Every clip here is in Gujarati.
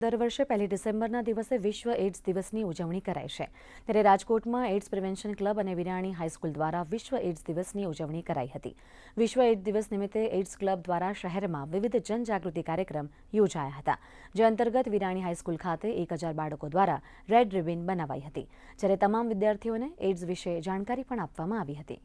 દર વર્ષે પહેલી ડિસેમ્બરના દિવસે વિશ્વ એડ્સ દિવસની ઉજવણી કરાય છે. ત્યારે રાજકોટમાં એડ્સ પ્રિવેન્શન ક્લબ અને વિરાણી હાઈસ્કૂલ દ્વારા વિશ્વ એડ્સ દિવસની ઉજવણી કરાઈ હતી. વિશ્વ એઇડ્સ દિવસ નિમિત્તે એડ્સ ક્લબ દ્વારા શહેરમાં વિવિધ જનજાગૃતિ કાર્યક્રમ યોજાયા હતા. જે અંતર્ગત વિરાણી હાઈસ્કૂલ ખાતે એક હજાર બાળકો દ્વારા રેડ રિબિન બનાવાઈ હતી. જ્યારે તમામ વિદ્યાર્થીઓને એઇડ્સ વિશે જાણકારી પણ આપવામાં આવી હતી.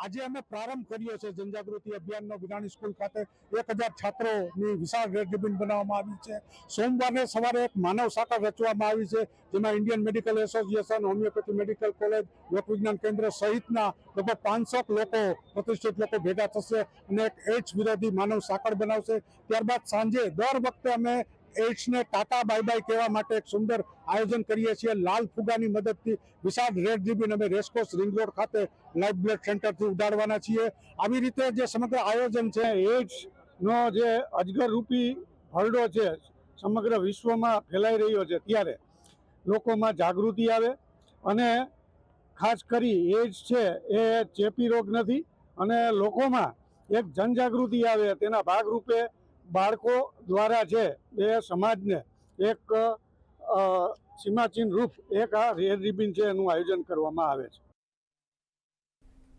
આજે અમે પ્રારંભ કર્યો છે જનજાગૃતિ અભિયાનનો. વિરાણી સ્કૂલ ખાતે એક હજાર છાત્રોની વિશાળ રેડ બનાવવામાં આવી છે. સોમવારે સવારે એક માનવ સાંકળ રચવામાં આવી છે, જેમાં Indian medical association, homeopathy medical college, લોકવિજ્ઞાન કેન્દ્ર સહિતના લગભગ પાંચસો લોકો, પ્રતિષ્ઠિત લોકો ભેગા થશે અને એક એડ્સ વિરોધી માનવ સાંકળ બનાવશે. ત્યારબાદ સાંજે દર વખતે અમે એડ્સને ટાટા બાય બાય કહેવા માટે એક સુંદર આયોજન કરીએ છીએ. લાલ ફુગાની મદદથી વિશાળ રેડ રિબિન અમે રેસકોર્સ રિંગ રોડ ખાતે લાઈફ બ્લડ સેન્ટરથી ઉડાડવાના છીએ. આવી રીતે જે સમગ્ર આયોજન છે, એઇડ્સનો જે અજગરરૂપી હરડો છે, સમગ્ર વિશ્વમાં ફેલાઈ રહ્યો છે, ત્યારે લોકોમાં જાગૃતિ આવે અને ખાસ કરી એજ છે, એ ચેપી રોગ નથી અને લોકોમાં એક જનજાગૃતિ આવે. તેના ભાગરૂપે બાળકો દ્વારા છે એ સમાજને એક સીમાચિહ્ન રૂપ, એક આ રેડ રિબિન છે એનું આયોજન કરવામાં આવે છે.